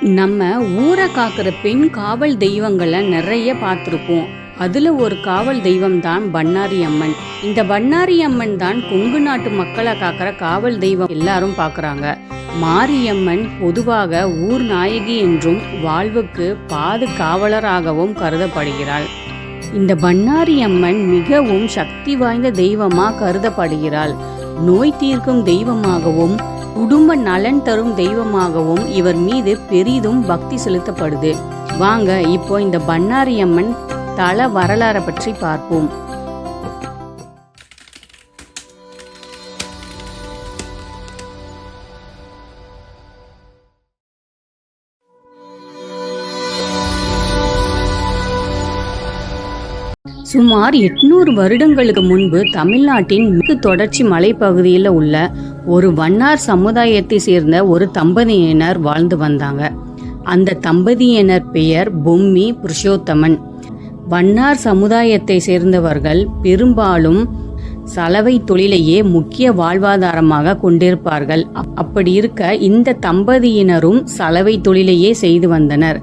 நம்ம ஊரை காக்கிற பெண் காவல் தெய்வங்களை நிறைய பார்த்துருப்போம். அதுல ஒரு காவல் தெய்வம் தான் பண்ணாரி அம்மன். இந்த பண்ணாரி அம்மன் தான் கொங்கு நாட்டு மக்களை காக்கிற காவல் தெய்வம் எல்லாரும் பார்க்குறாங்க. மாரியம்மன் பொதுவாக ஊர் நாயகி என்றும் வாழ்வுக்கு பாதுகாவலராகவும் கருதப்படுகிறாள். இந்த பண்ணாரி அம்மன் மிகவும் சக்தி வாய்ந்த தெய்வமா கருதப்படுகிறாள். நோய் தீர்க்கும் தெய்வமாகவும் குடும்ப நலன் தரும் தெய்வமாகவும் இவர் மீது பெரிதும் பக்தி செலுத்தப்படுது. வாங்க இப்போ இந்த பண்ணாரி அம்மன் தல வரலாறை பற்றி பார்ப்போம். சுமார் எட்நூறு வருடங்களுக்கு முன்பு தமிழ்நாட்டின் மிகு தொடர்ச்சி மலைப்பகுதியில் உள்ள ஒரு வண்ணார் சமுதாயத்தை சேர்ந்த ஒரு தம்பதியினர் வாழ்ந்து வந்தாங்க. அந்த தம்பதியினர் பெயர் பொம்மி புருஷோத்தமன். வண்ணார் சமுதாயத்தை சேர்ந்தவர்கள் பெரும்பாலும் சலவை தொழிலையே முக்கிய வாழ்வாதாரமாக கொண்டிருப்பார்கள். அப்- அப்படி இருக்க இந்த தம்பதியினரும் சலவை தொழிலையே செய்து வந்தனர்.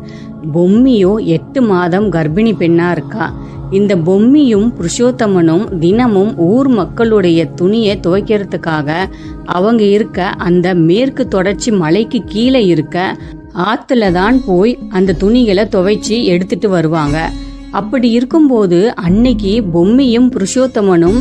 பொம்மியோ எட்டு மாதம் கர்ப்பிணி பெண்ணா இருக்கா? இந்த பொம்மியும் புருஷோத்தமனும் தினமும் ஊர் மக்களுடைய துணியை துவைக்கிறதுக்காக அவங்க இருக்க அந்த மேற்கு தொடர்ச்சி மலைக்கு கீழே இருக்க ஆத்துல தான் போய் அந்த துணிகளை துவைச்சி எடுத்துட்டு வருவாங்க. அப்படி இருக்கும்போது அன்னைக்கு பொம்மியும் புருஷோத்தமனும்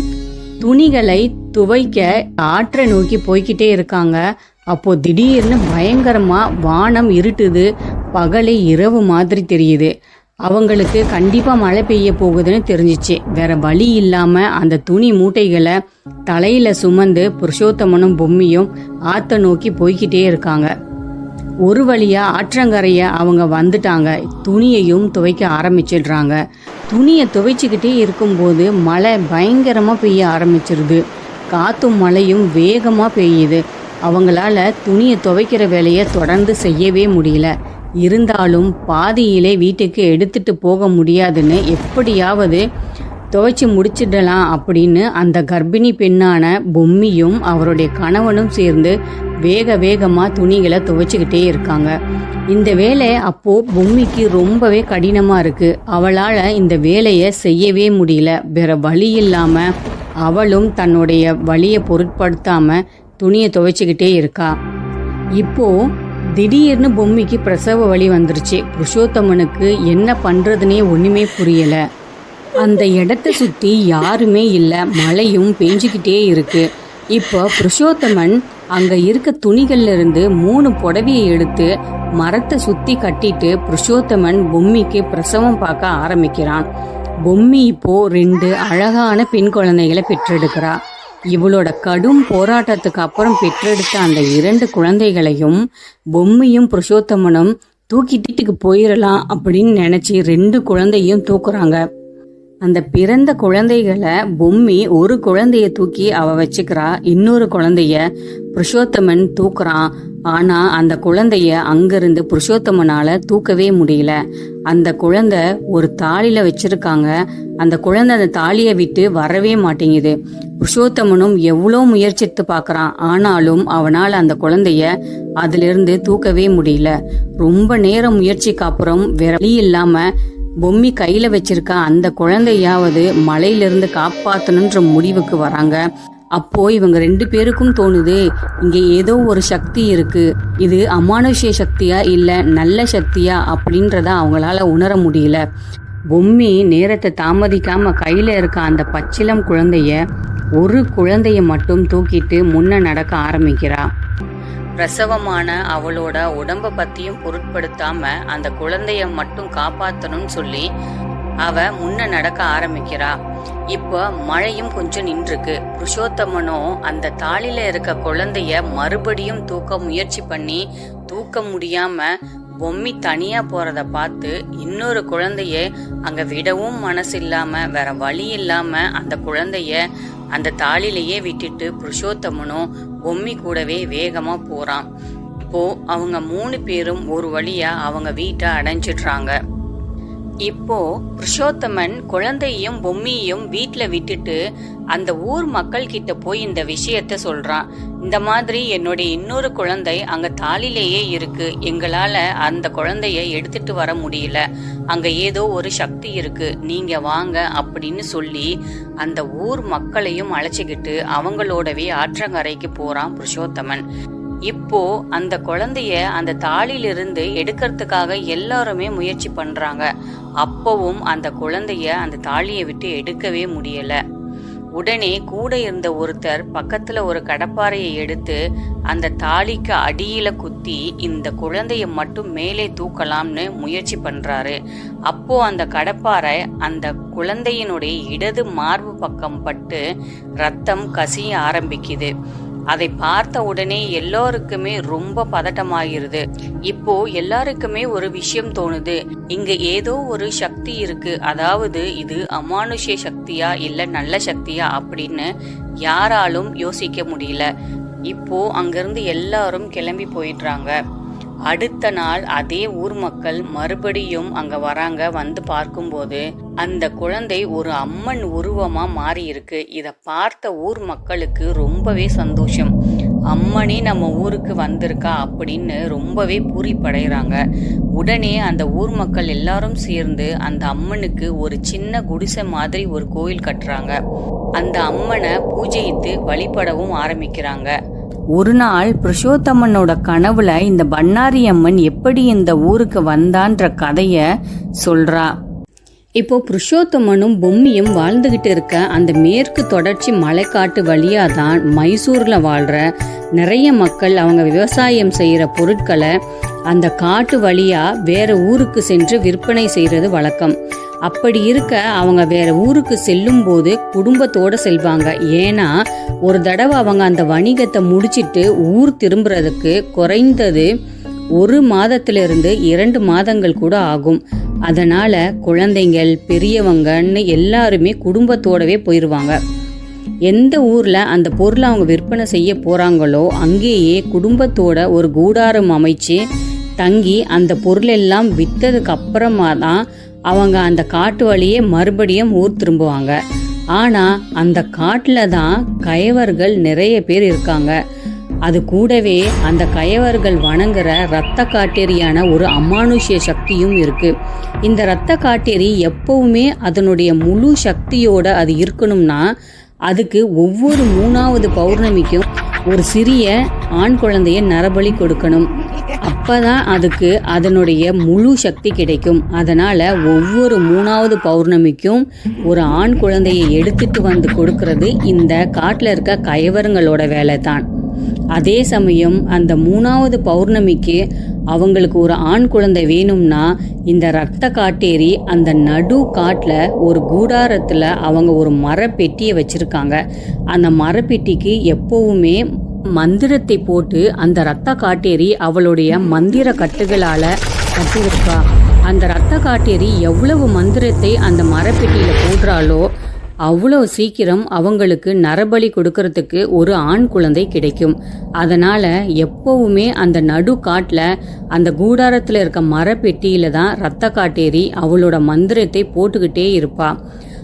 துணிகளை துவைக்க ஆற்றை நோக்கி போய்க்கிட்டே இருக்காங்க. அப்போ திடீர்னு பயங்கரமா வானம் இருட்டுது. பகலே இரவு மாதிரி தெரியுது. அவங்களுக்கு கண்டிப்பாக மழை பெய்ய போகுதுன்னு தெரிஞ்சிச்சு. வேற வழி இல்லாமல் அந்த துணி மூட்டைகளை தலையில் சுமந்து புருஷோத்தமனும் பொம்மியும் ஆத்த நோக்கி போய்க்கிட்டே இருக்காங்க. ஒரு வழியா ஆற்றங்கரையை அவங்க வந்துட்டாங்க. துணியையும் துவைக்க ஆரம்பிச்சிடுறாங்க. துணியை துவைச்சிக்கிட்டே இருக்கும்போது மழை பயங்கரமாக பெய்ய ஆரம்பிச்சிருது. காத்தும் மழையும் வேகமாக பெய்யுது. அவங்களால துணியை துவைக்கிற வேலையை தொடர்ந்து செய்யவே முடியல. இருந்தாலும் பாதியிலே வீட்டுக்கு எடுத்துட்டு போக முடியாதுன்னு எப்படியாவது துவைச்சி முடிச்சிடலாம் அப்படின்னு அந்த கர்ப்பிணி பெண்ணான பொம்மியும் அவருடைய கணவனும் சேர்ந்து வேக வேகமாக துணிகளை துவைச்சிக்கிட்டே இருக்காங்க. இந்த வேலை அப்போது பொம்மிக்கு ரொம்பவே கடினமாக இருக்குது அவளால் இந்த வேலையை செய்யவே முடியல. வேற வழி இல்லாமல் அவளும் தன்னுடைய வழியை பொருட்படுத்தாமல் துணியை துவைச்சிக்கிட்டே இருக்கா. இப்போது திடீர்னு பொம்மிக்கு பிரசவ வழி வந்துருச்சு. புருஷோத்தமனுக்கு என்ன பண்றதுனே ஒண்ணுமே புரியல. அந்த இடத்த சுத்தி யாருமே இல்ல. மழையும் பெஞ்சுக்கிட்டே இருக்கு. இப்போ புருஷோத்தமன் அங்க இருக்க துணிகள்ல இருந்து மூணு புடவையை எடுத்து மரத்தை சுத்தி கட்டிட்டு புருஷோத்தமன் பொம்மிக்கு பிரசவம் பார்க்க ஆரம்பிக்கிறான். பொம்மி இப்போ ரெண்டு அழகான பெண் குழந்தைகளை பெற்றெடுக்கிறாள் இவளோட கடும் போராட்டத்துக்கு அப்புறம் பெற்றெடுத்த அந்த இரண்டு குழந்தைகளையும் பொம்மையும் புருஷோத்தமனும் தூக்கிட்டுக்கு போயிடலாம் அப்படின்னு நினச்சி ரெண்டு குழந்தையும் தூக்குறாங்க. அந்த பிறந்த குழந்தைகளை பொம்மி ஒரு குழந்தைய தூக்கி அவ வச்சுக்கிறா இன்னொரு குழந்தைய புருஷோத்தமன் தூக்குறான். ஆனா அந்த குழந்தைய அங்கிருந்து புருஷோத்தமனால தூக்கவே முடியல. அந்த குழந்தை ஒரு தாலில வச்சிருக்காங்க. அந்த குழந்தை அந்த தாலியை விட்டு வரவே மாட்டேங்குது. புருஷோத்தமனும் எவ்வளோ முயற்சித்து பார்க்குறான். ஆனாலும் அவனால் அந்த குழந்தைய அதிலிருந்து தூக்கவே முடியல. ரொம்ப நேரம் முயற்சிக்கு அப்புறம் வேற வழி இல்லாமல் பொம்மி கையில வச்சிருக்க அந்த குழந்தையாவது மலையிலிருந்து காப்பாற்றணுன்ற முடிவுக்கு வராங்க. அப்போ இவங்க ரெண்டு பேருக்கும் தோணுது இங்க ஏதோ ஒரு சக்தி இருக்கு. இது அமானுஷ்ய சக்தியா இல்ல நல்ல சக்தியா அப்படின்றத அவங்களால உணர முடியல. பொம்மி நேரத்தை தாமதிக்காம கையில இருக்க அந்த பச்சிலம் குழந்தைய ஒரு குழந்தையை மட்டும் தூக்கிட்டு முன்ன நடக்க ஆரம்பிக்கிறா. பிரசவமான அவளோட உடம்ப பத்தியும் பொருட்படுத்தாம அந்த குழந்தைய மட்டும் காப்பாத்தணும்னு சொல்லி அவ முன்ன நடக்க ஆரம்பிக்கிறா. இப்போ மழையும் கொஞ்சம் நின்றுருக்கு. புருஷோத்தமனோ அந்த தாளில இருக்க குழந்தைய மறுபடியும் தூக்க முயற்சி பண்ணி தூக்க முடியாம பொம்மி தனியா போறத பார்த்து இன்னொரு குழந்தைய அங்க விடவும் மனசு இல்லாம வேற வழி இல்லாம அந்த குழந்தைய அந்த தாளிலேயே விட்டுட்டு புருஷோத்தமனும் பொம்மி கூடவே வேகமா போறான். இப்போ அவங்க மூணு பேரும் ஒரு வழியா அவங்க வீட்டை அடைஞ்சிடுறாங்க. இப்போ புருஷோத்தமன் குழந்தையும் பொம்மியும் வீட்ல விட்டுட்டு அந்த ஊர் மக்கள் கிட்ட போய் இந்த விஷயத்த சொல்றான். இந்த மாதிரி என்னுடைய இன்னொரு குழந்தை அங்க தாலிலேயே இருக்கு. எங்களால அந்த குழந்தைய எடுத்துட்டு வர முடியல. அங்க ஏதோ ஒரு சக்தி இருக்கு. நீங்க வாங்க அப்படின்னு சொல்லி அந்த ஊர் மக்களையும் அழைச்சிக்கிட்டு அவங்களோடவே ஆற்றங்கரைக்கு போறான் புருஷோத்தமன். இப்போ அந்த குழந்தைய அந்த தாளிலிருந்து எடுக்கிறதுக்காக எல்லாருமே முயற்சி பண்றாங்க. அப்பவும் அந்த குழந்தைய அந்த தாலியை விட்டு எடுக்கவே முடியல. உடனே கூட இருந்த ஒருத்தர் பக்கத்துல ஒரு கடப்பாறையை எடுத்து அந்த தாலிக்கு அடியில குத்தி இந்த குழந்தைய மட்டும் மேலே தூக்கலாம்னு முயற்சி பண்றாரு. அப்போ அந்த கடப்பாறை அந்த குழந்தையினுடைய இடது மார்பு பக்கம் பட்டு ரத்தம் கசிய ஆரம்பிக்குது. அதை பார்த்த உடனே எல்லோருக்குமே ரொம்ப பதட்டமாகிருது இப்போ எல்லாருக்குமே ஒரு விஷயம் தோணுது. இங்க ஏதோ ஒரு சக்தி இருக்கு. அதாவது இது அமானுஷ்ய சக்தியா இல்ல நல்ல சக்தியா அப்படின்னு யாராலும் யோசிக்க முடியல. இப்போ அங்கிருந்து எல்லாரும் கிளம்பி போயிடுறாங்க. அடுத்த நாள் அதே ஊர் மக்கள் மறுபடியும் அங்க வராங்க வந்து பார்க்கும்போது அந்த குழந்தை ஒரு அம்மன் உருவமா மாறி இருக்கு இத பார்த்த ஊர் மக்களுக்கு ரொம்பவே சந்தோஷம். அம்மனே நம்ம ஊருக்கு வந்திருக்கா அப்படின்னு ரொம்பவே பூரிப்படைகிறாங்க. உடனே அந்த ஊர் மக்கள் எல்லாரும் சேர்ந்து அந்த அம்மனுக்கு ஒரு சின்ன குடிசை மாதிரி ஒரு கோயில் கட்டுறாங்க. அந்த அம்மனை பூஜையித்து வழிபடவும் ஆரம்பிக்கிறாங்க. ஒரு நாள் புருஷோத்தமனோட கனவுல இந்த பண்ணாரி அம்மன் எப்படி இந்த ஊருக்கு வந்தான்ற கதைய சொல்றா. இப்போ புருஷோத்தமனும் பொம்மியும் வாழ்ந்துகிட்டு இருக்க அந்த மேற்கு தொடர்ச்சி மலைக்காட்டு வழியா தான் மைசூர்ல வாழ்ற நிறைய மக்கள் அவங்க விவசாயம் செய்யற பொருட்களை அந்த காட்டு வழியா வேற ஊருக்கு சென்று விற்பனை செய்யறது வழக்கம். அப்படி இருக்க அவங்க வேற ஊருக்கு செல்லும் போது குடும்பத்தோட செல்வாங்க. ஏன்னா ஒரு தடவை அவங்க அந்த வணிகத்தை முடிச்சிட்டு ஊர் திரும்புறதுக்கு குறைந்தது ஒரு மாதத்திலிருந்து இரண்டு மாதங்கள் கூட ஆகும். அதனால குழந்தைங்கள் பெரியவங்கன்னு எல்லாருமே குடும்பத்தோடவே போயிடுவாங்க எந்த ஊர்ல அந்த பொருளை அவங்க விற்பனை செய்ய போறாங்களோ அங்கேயே குடும்பத்தோட ஒரு கூடாரம் அமைச்சு தங்கி அந்த பொருளெல்லாம் விற்றதுக்கு அப்புறமா தான் அவங்க அந்த காட்டு வழியே மறுபடியும் ஊர் திரும்புவாங்க. ஆனா அந்த காட்டில் தான் கயவர்கள் நிறைய பேர் இருக்காங்க. அது கூடவே அந்த கயவர்கள் வணங்குற இரத்த காட்டேரியான ஒரு அமானுஷ்ய சக்தியும் இருக்கு. இந்த இரத்த காட்டேரி எப்பவுமே அதனுடைய முழு சக்தியோட அது இருக்கணும்னா அதுக்கு ஒவ்வொரு மூணாவது பௌர்ணமிக்கும் ஒரு சிறிய ஆண் குழந்தைய நரபலி கொடுக்கணும். அப்பதான் அதுக்கு அதனுடைய முழு சக்தி கிடைக்கும். அதனால ஒவ்வொரு மூணாவது பௌர்ணமிக்கும் ஒரு ஆண் குழந்தையை எடுத்துட்டு வந்து கொடுக்கறது இந்த காட்டில் இருக்க கயவருங்களோட வேலை தான் அதே சமயம் அந்த மூணாவது பௌர்ணமிக்கு அவங்களுக்கு ஒரு ஆண் குழந்தை வேணும்னா இந்த ரத்த காட்டேரி அந்த நடு காட்டில் ஒரு கூடாரத்தில் அவங்க ஒரு மரப்பெட்டியை வச்சுருக்காங்க. அந்த மரப்பெட்டிக்கு எப்போவுமே மந்திரத்தை போட்டு அந்த ரத்த காட்டேரி அவளுடைய மந்திர கட்டுகளால கட்டியிருக்கா. அந்த ரத்த காட்டேரி எவ்வளவு மந்திரத்தை அந்த மரப்பெட்டியில போடுறாளோ அவ்வளோ சீக்கிரம் அவங்களுக்கு நரபலி கொடுக்கறதுக்கு ஒரு ஆண் குழந்தை கிடைக்கும். அதனால எப்பவுமே அந்த நடு காட்டில் அந்த கூடாரத்தில் இருக்க மரப்பெட்டியில தான் ரத்த காட்டேரி அவளோட மந்திரத்தை போட்டுக்கிட்டே இருப்பா.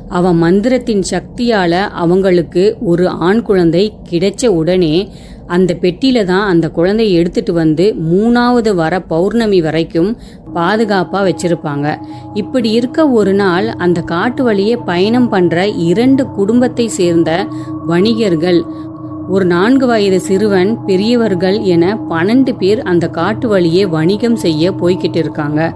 அவ மந்திரத்தின் சக்தியால அவங்களுக்கு ஒரு ஆண் குழந்தை கிடைச்ச உடனே அந்த பெட்டியில தான் அந்த குழந்தையை எடுத்துட்டு வந்து மூணாவது வர பௌர்ணமி வரைக்கும் பாதுகாப்பா வச்சிருப்பாங்க. இப்படி இருக்க ஒரு நாள் அந்த காட்டு வழியே பயணம் பண்ற இரண்டு குடும்பத்தை சேர்ந்த வணிகர்கள் ஒரு நான்கு வயது சிறுவன் பெரியவர்கள் என பன்னெண்டு பேர் அந்த காட்டு வழியே வணிகம் செய்ய போய்கிட்டு இருக்காங்க.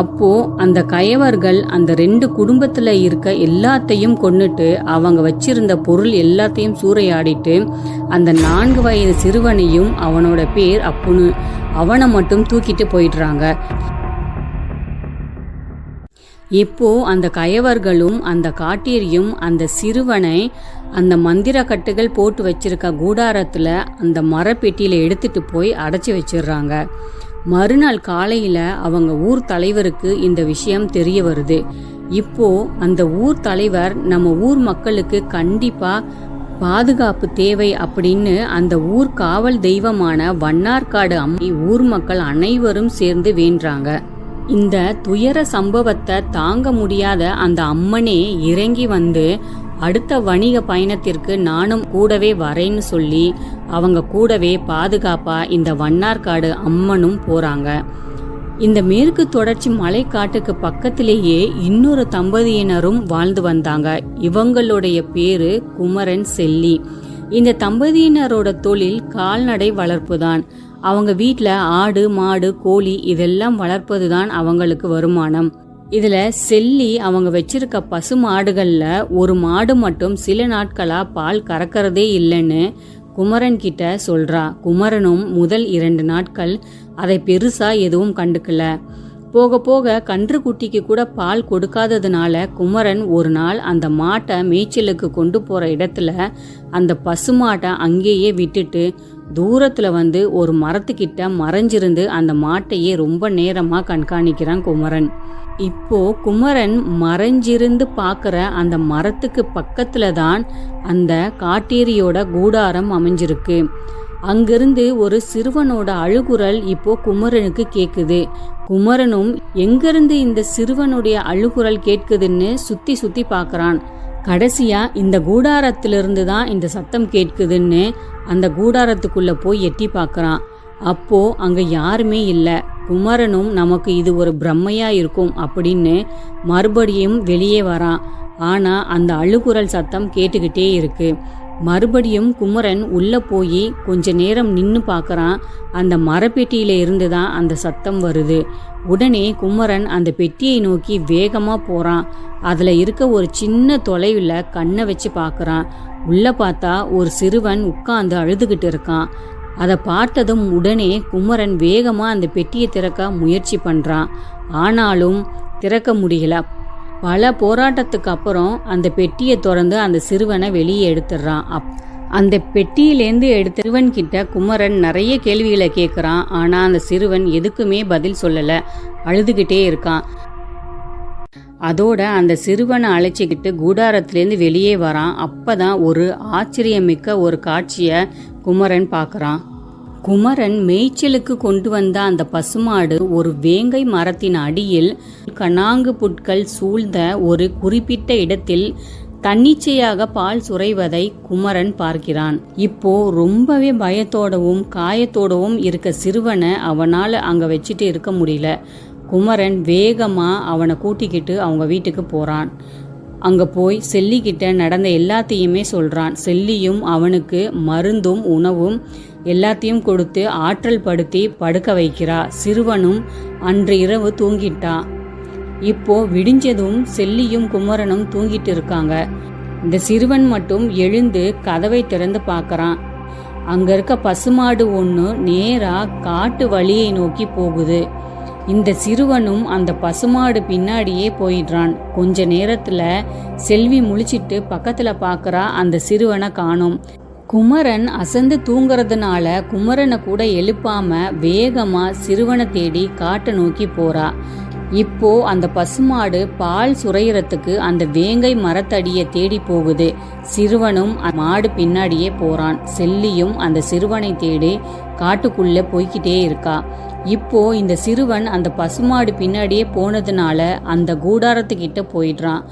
அப்போ அந்த கயவர்கள் அந்த ரெண்டு குடும்பத்துல இருக்க எல்லாத்தையும் கொன்னுட்டு அவங்க வச்சிருந்த பொருள் எல்லாத்தையும் சூறையாடிட்டு அந்த நான்கு வயது சிறுவனையும் அவனோட பேர் அப்புனு. அவனை மட்டும் தூக்கிட்டு போயிடுறாங்க. இப்போ அந்த கயவர்களும் அந்த காட்டேரியும் அந்த சிறுவனை அந்த மந்திர கட்டுகள் போட்டு வச்சிருக்க கூடாரத்துல அந்த மரப்பெட்டியில எடுத்துட்டு போய் அடைச்சி வச்சிடுறாங்க. மறுநாள் காலையில அவங்க ஊர் தலைவருக்கு இந்த விஷயம் தெரிய வருது. இப்போ அந்த ஊர் தலைவர் நம்ம ஊர் மக்களுக்கு கண்டிப்பா பாதுகாப்பு தேவை அப்படின்னு அந்த ஊர் காவல் தெய்வமான வண்ணார்காடு அம்மை ஊர் மக்கள் அனைவரும் சேர்ந்து வேண்டாங்க இந்த துயர சம்பவத்தை தாங்க முடியாத அந்த அம்மனே இறங்கி வந்து அடுத்த வணிக பயணத்திற்கு நானும் கூடவே வரேன்னு சொல்லி அவங்க கூடவே பாதுகாப்பா இந்த வண்ணார்காடு அம்மனும் போறாங்க. இந்த மேற்கு தொடர்ச்சி மலைக்காட்டுக்கு பக்கத்திலேயே இன்னொரு தம்பதியினரும் வாழ்ந்து வந்தாங்க. இவங்களுடைய பேரு குமரன் செல்லி. இந்த தம்பதியினரோட தொழில் கால்நடை வளர்ப்பு தான் அவங்க வீட்டில் ஆடு மாடு கோழி இதெல்லாம் வளர்ப்பது தான் அவங்களுக்கு வருமானம். இதுல செல்லி அவங்க வச்சிருக்க பசு மாடுகள்ல ஒரு மாடு மட்டும் சில நாட்களா பால் கறக்கிறதே இல்லைன்னு குமரன் கிட்ட சொல்றா. குமரனும் முதல் இரண்டு நாட்கள் அதை பெருசா எதுவும் கண்டுக்கல. போக போக கன்று குட்டிக்கு கூட பால் கொடுக்காததுனால குமரன் ஒரு நாள் அந்த மாட்டை மேய்ச்சலுக்கு கொண்டு போற இடத்துல அந்த பசுமாட்டை அங்கேயே விட்டுட்டு தூரத்துல வந்து ஒரு மரத்துக்கிட்ட மறைஞ்சிருந்து அந்த மாட்டையே ரொம்ப நேரமா கண்காணிக்கிறான் குமரன். இப்போ குமரன் மறைஞ்சிருந்து பார்க்குற அந்த மரத்துக்கு பக்கத்துல தான் அந்த காட்டேரியோட கூடாரம் அமைஞ்சிருக்கு. அங்கிருந்து ஒரு சிறுவனோட அழுகுரல் இப்போ குமரனுக்கு கேக்குது. குமரனும் எங்கிருந்து இந்த சிறுவனுடைய அழுகுரல் கேட்குதுன்னு சுத்தி சுத்தி பார்க்கறான் கடைசியா இந்த கூடாரத்திலிருந்து தான் இந்த சத்தம் கேட்குதுன்னு அந்த கூடாரத்துக்குள்ள போய் எட்டி பார்க்கறான். அப்போ அங்க யாருமே இல்லை. குமரனும் நமக்கு இது ஒரு பிரம்மையா இருக்கும் அப்படின்னு மறுபடியும் வெளியே வரான். ஆனா அந்த அழுகுரல் சத்தம் கேட்டுக்கிட்டே இருக்கு. மறுபடியும் குமரன் உள்ள போய் கொஞ்ச நேரம் நின்னு பார்க்கறான். அந்த மரப்பெட்டியில இருந்து தான் அந்த சத்தம் வருது. உடனே குமரன் அந்த பெட்டியை நோக்கி வேகமா போறான். அதுல இருக்க ஒரு சின்ன தொலைவில் கண்ணை வச்சு பார்க்கறான். உள்ள பார்த்தா ஒரு சிறுவன் உட்கார்ந்து அழுதுகிட்டு இருக்கான். அதை பார்த்ததும் உடனே குமரன் வேகமா அந்த பெட்டியை திறக்க முயற்சி பண்றான். ஆனாலும் திறக்க முடியல. பல போராட்டத்துக்கு அப்புறம் அந்த பெட்டியை திறந்து அந்த சிறுவனை வெளியே எடுத்துடுறான். அப் அந்த பெட்டியிலேருந்து எடுத்த சிறுவன் கிட்ட குமரன் நிறைய கேள்விகளை கேட்குறான் ஆனால் அந்த சிறுவன் எதுக்குமே பதில் சொல்லலை. அழுதுகிட்டே இருக்கான். அதோட அந்த சிறுவனை அழைச்சிக்கிட்டு கூடாரத்திலேருந்து வெளியே வரான். அப்பதான் ஒரு ஆச்சரியமிக்க ஒரு காட்சியை குமரன் பார்க்கறான். குமரன் மேய்ச்சலுக்கு கொண்டு வந்த அந்த பசுமாடு ஒரு வேங்கை மரத்தின் அடியில் கனாங்கு புட்கள் சூழ்ந்த ஒரு குறிப்பிட்ட இடத்தில் தன்னிச்சையாக பால் சுரைவதை குமரன் பார்க்கிறான். இப்போ ரொம்பவே பயத்தோடவும் காயத்தோடவும் இருக்க சிறுவனை அவனால் அங்கே வச்சுட்டு இருக்க முடியல. குமரன் வேகமாக அவனை கூட்டிக்கிட்டு அவங்க வீட்டுக்கு போகிறான் அங்கே போய் செல்லிக்கிட்ட நடந்த எல்லாத்தையுமே சொல்கிறான் செல்லியும் அவனுக்கு மருந்தும் உணவும் எல்லாத்தையும் கொடுத்து ஆற்றல் படுத்தி படுக்க வைக்கிறா. சிறுவனும் அன்று இரவு தூங்கிட்டான் இப்போ விடிஞ்சதும் செல்லியும் குமரனும் தூங்கிட்டு இருக்காங்க. இந்த சிறுவன் மட்டும் எழுந்து கதவை திறந்து பார்க்கறான் அங்க இருக்க பசுமாடு ஒன்று நேரா காட்டு வழியை நோக்கி போகுது. இந்த சிறுவனும் அந்த பசுமாடு பின்னாடியே போயிடுறான். கொஞ்ச நேரத்துல செல்வி முழிச்சிட்டு பக்கத்துல பாக்குறா அந்த சிறுவனை காணோம். குமரன் அசந்து தூங்குறதுனால குமரனை கூட எழுப்பாம வேகமா சிறுவனை தேடி காட்டை நோக்கி போறா. இப்போ அந்த பசுமாடு பால் சுரையறத்துக்கு அந்த வேங்கை மரத்தடியை தேடி போகுது. சிறுவனும் மாடு பின்னாடியே போறான். செல்லியும் அந்த சிறுவனை தேடி காட்டுக்குள்ள போய்கிட்டே இருக்கா. இப்போ இந்த சிறுவன் அந்த பசுமாடு பின்னாடியே போனதுனால அந்த கூடாரத்துக்கிட்ட போயிடுறான்.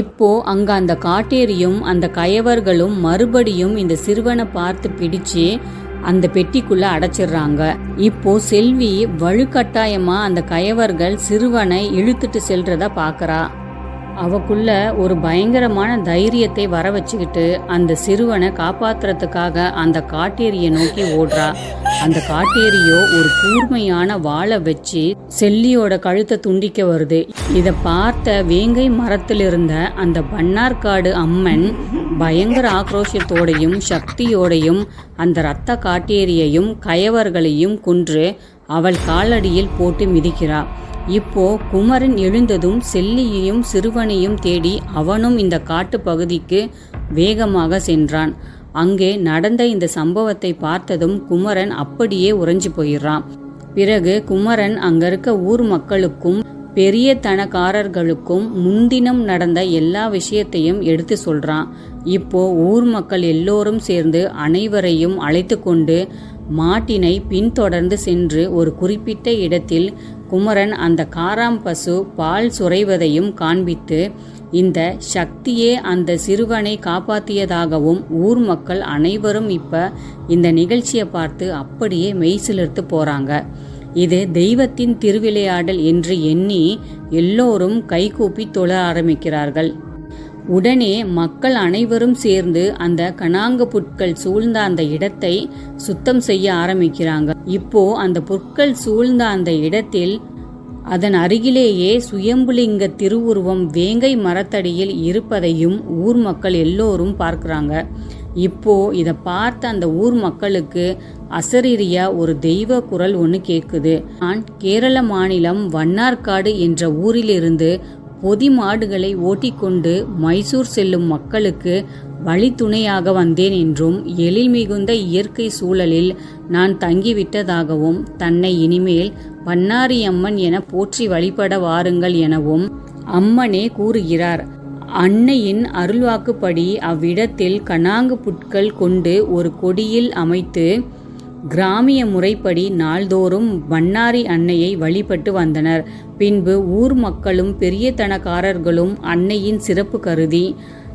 இப்போ அங்க அந்த காட்டேரியும் அந்த கயவர்களும் மறுபடியும் இந்த சிறுவனை பார்த்து பிடிச்சு அந்த பெட்டிக்குள்ள அடைச்சிடுறாங்க. இப்போ செல்வி வலுக்கட்டாயமா அந்த கயவர்கள் சிறுவனை இழுத்துட்டு செல்றத பாக்குறா. அவக்குள்ள ஒரு பயங்கரமான தைரியத்தை வர வச்சுக்கிட்டு அந்த சிறுவனை காப்பாத்துறதுக்காக அந்த காட்டேரியை நோக்கி ஓடுறா. அந்த காட்டேரியோ ஒரு கூர்மையான வாளை வச்சு செல்லியோட கழுத்தை துண்டிக்க வருது. இதை பார்த்த வேங்கை மரத்தில் இருந்த அந்த பன்னார்காடு அம்மன் பயங்கர ஆக்ரோஷத்தோடையும் சக்தியோடையும் அந்த இரத்த காட்டேரியையும் கயவர்களையும் கொன்று அவள் காலடியில் போட்டு மிதிக்கிறாள் இப்போ குமரன் எழுந்ததும் செல்லியையும் சிறுவனையும் தேடி அவனும் இந்த காட்டு பகுதிக்கு வேகமாக சென்றான். அங்கே நடந்த இந்த சம்பவத்தை பார்த்ததும் குமரன் அப்படியே உறைஞ்சு போயிடுறான். பிறகு குமரன் அங்க இருக்க ஊர் மக்களுக்கும் பெரிய தனக்காரர்களுக்கும் முன்தினம் நடந்த எல்லா விஷயத்தையும் எடுத்து சொல்றான். இப்போ ஊர் மக்கள் எல்லோரும் சேர்ந்து அனைவரையும் அழைத்து கொண்டு மாட்டினை பின்தொடர்ந்து சென்று ஒரு குறிப்பிட்ட இடத்தில் குமரன் அந்த காராம் பசு பால் சுரைவதையும் காண்பித்து இந்த சக்தியே அந்த சிறுவனை காப்பாத்தியதாகவும் ஊர் மக்கள் அனைவரும் இப்ப இந்த நிகழ்ச்சியை பார்த்து அப்படியே மெய்சிலிர்த்து போறாங்க. இது தெய்வத்தின் திருவிளையாடல் என்று எண்ணி எல்லோரும் கைகூப்பி தொழ ஆரம்பிக்கிறார்கள். உடனே மக்கள் அனைவரும் சேர்ந்து அந்த கனாங்க புற்கள் சூழ்ந்த அந்த இடத்தை சுத்தம் செய்ய ஆரம்பிக்கிறாங்க. இப்போ அந்த புற்கள் சூழ்ந்த அந்த இடத்தில் அதன் அருகிலேயே சுயம்புலிங்க திருவுருவம் வேங்கை மரத்தடியில் இருப்பதையும் ஊர் மக்கள் எல்லோரும் பார்க்குறாங்க. இப்போ இதை பார்த்த அந்த ஊர் மக்களுக்கு அசரீரியா ஒரு தெய்வ குரல் ஒன்று கேட்குது நான் கேரள மாநிலம் வண்ணார்காடு என்ற ஊரிலிருந்து பொதி மாடுகளை ஓட்டிக்கொண்டு மைசூர் செல்லும் மக்களுக்கு வழித்துணையாக வந்தேன் என்றும் எழில் மிகுந்த இயற்கை சூழலில் நான் தங்கிவிட்டதாகவும் தன்னை இனிமேல் பன்னாரி அம்மன் என போற்றி வழிபட வாருங்கள் எனவும் அம்மனே கூறுகிறார். அன்னையின் அருள்வாக்குப்படி அவ்விடத்தில் கனாங்கு புட்கள் கொண்டு ஒரு கொடியில் அமைத்து கிராமிய முறைப்படி நாள்தோறும் வண்ணாரி அன்னையை வழிபட்டு வந்தனர். பின்பு ஊர் மக்களும் பெரிய தனக்காரர்களும் அன்னையின் சிறப்பு கருதி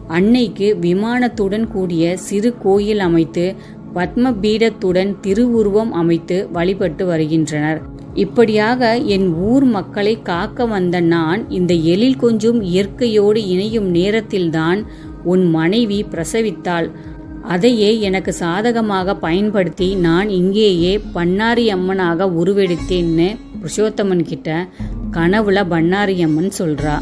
அன்னைக்கு விமானத்துடன் கூடிய சிறு கோயில் அமைத்து பத்ம பீடத்துடன் திருவுருவம் அமைத்து வழிபட்டு வருகின்றனர். இப்படியாக என் ஊர் மக்களை காக்க வந்த நான் இந்த எழில் கொஞ்சம் இயற்கையோடு இணையும் நேரத்தில்தான் உன் மனைவி பிரசவித்தாள். அதையே எனக்கு சாதகமாக பயன்படுத்தி நான் இங்கேயே பண்ணாரி அம்மனாக உருவெடுத்தேன்னு புருஷோத்தமன் கிட்ட கனவுல பண்ணாரி அம்மன் சொல்றா.